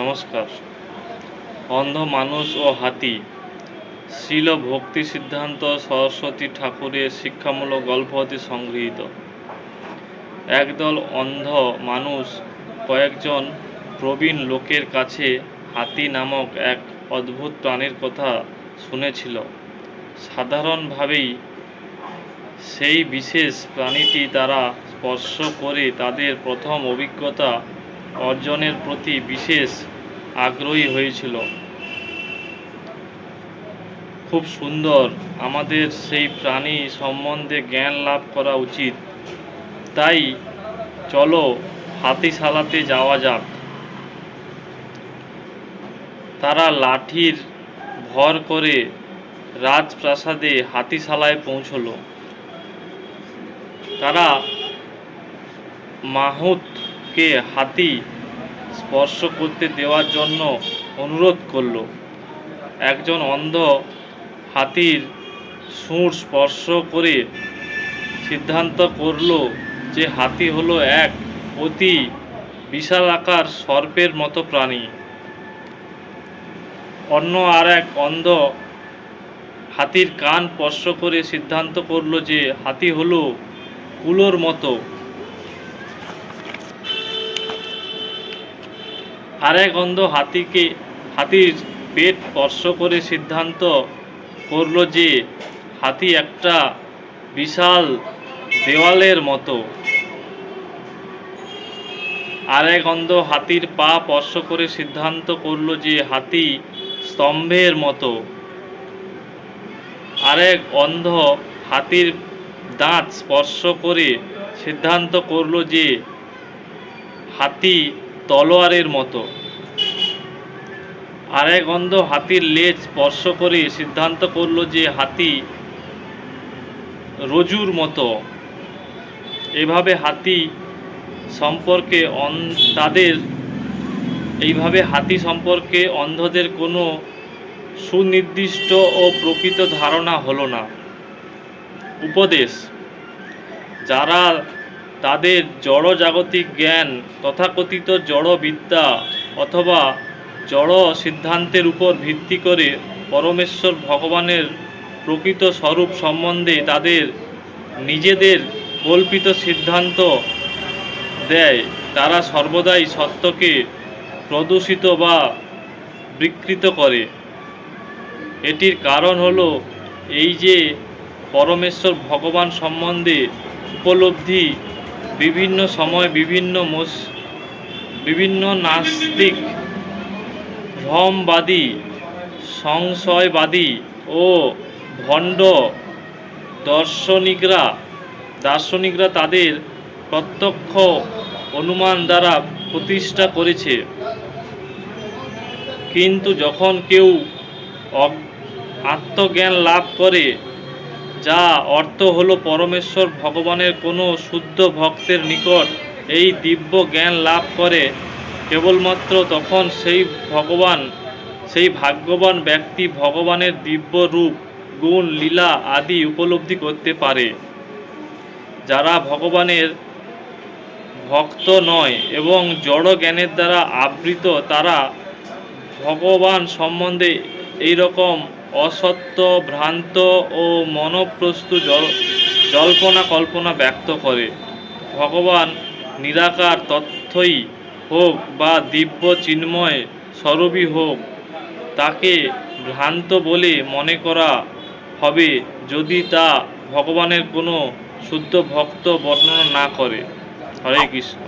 নমস্কার। অন্ধ মানুষ ও হাতি। শ্রীল ভক্তি সিদ্ধান্ত সরস্বতী ঠাকুরের শিক্ষামূলক গল্প হতে সংগৃহীত। একদল অন্ধ মানুষ কয়েকজন প্রবীণ লোকের কাছে হাতি নামক এক অদ্ভুত প্রাণীর কথা শুনেছিল। সাধারণভাবেই সেই বিশেষ প্রাণীটি তারা স্পর্শ করে তাদের প্রথম অভিজ্ঞতা অর্জনের প্রতি বিশেষ আগ্রহী হয়েছিল। খুব সুন্দর আমাদের সেই প্রাণী সম্বন্ধে জ্ঞান লাভ করা উচিত। তাই চলো হাতিশালাতে যাওয়া যাক। তারা লাঠির ভর করে রাজপ্রাসাদে হাতিশালায় পৌঁছলো। তারা মাহুতকে হাতি স্পর্শ করতে দেওয়ার জন্য অনুরোধ করল। একজন অন্ধ হাতির সুর স্পর্শ করে সিদ্ধান্ত করল যে হাতি হলো এক অতি বিশালাকার সর্পের মতো প্রাণী। অন্য আর এক অন্ধ হাতির কান স্পর্শ করে সিদ্ধান্ত করল যে হাতি হলো কুলোর মতো। আরেক অন্ধ হাতিকে, হাতির পেট স্পর্শ করে সিদ্ধান্ত করল যে হাতি একটা বিশাল দেওয়ালের মতো। আরেক অন্ধ হাতির পা স্পর্শ করে সিদ্ধান্ত করল যে হাতি স্তম্ভের মতো। আরেক অন্ধ হাতির দাঁত স্পর্শ করে সিদ্ধান্ত করল যে হাতি তলোয়ারের মতো। আরেক অন্ধ হাতির লেজ স্পর্শ করে সিদ্ধান্ত করল যে হাতি রজুর মতো। এভাবে হাতি সম্পর্কে তাদের, এইভাবে হাতি সম্পর্কে অন্ধদের কোনো সুনির্দিষ্ট ও প্রকৃত ধারণা হলো না। উপদেশ, যারা তাদের জড়জাগতিক জ্ঞান, তথাকথিত জড়বিদ্যা অথবা জড় সিদ্ধান্তের উপর ভিত্তি করে পরমেশ্বর ভগবানের প্রকৃত স্বরূপ সম্বন্ধে তাদের নিজেদের কল্পিত সিদ্ধান্ত দেয়। তারা সর্বদাই সত্যকে প্রদূষিত বা বিকৃত করে। এটির কারণ হলো এই যে পরমেশ্বর ভগবান সম্বন্ধে উপলব্ধি বিভিন্ন সময় বিভিন্ন মস, বিভিন্ন নাস্তিক, ভ্রমবাদী, সংশয়বাদী ও ভণ্ড দর্শনিকরা, দার্শনিকরা তাদের প্রত্যক্ষ অনুমান দ্বারা প্রতিষ্ঠা করেছে। কিন্তু যখন কেউ আত্মজ্ঞান লাভ করে যা অর্থ হলো পরমেশ্বর ভগবানের কোনো শুদ্ধ ভক্তের নিকট এই দিব্য জ্ঞান লাভ করে। কেবলমাত্র তখন সেই ভগবান, সেই ভাগ্যবান ব্যক্তি ভগবানের দিব্য রূপ, গুণ, লীলা আদি উপলব্ধি করতে পারে। যারা ভগবানের ভক্ত নয় এবং জড় জ্ঞানের দ্বারা আবৃত, তারা ভগবান সম্বন্ধে এই রকম অসত্য, ভ্রান্ত ও মনপ্রস্তু জল, জল্পনা কল্পনা ব্যক্ত করে। ভগবান নিরাকার তথ্যই হোক বা দিব্য চিন্ময় স্বরূপই হোক, তাকে ভ্রান্ত বলে মনে করা হবে যদি তা ভগবানের কোনো শুদ্ধ ভক্ত বর্ণনা না করে। হরে কৃষ্ণ।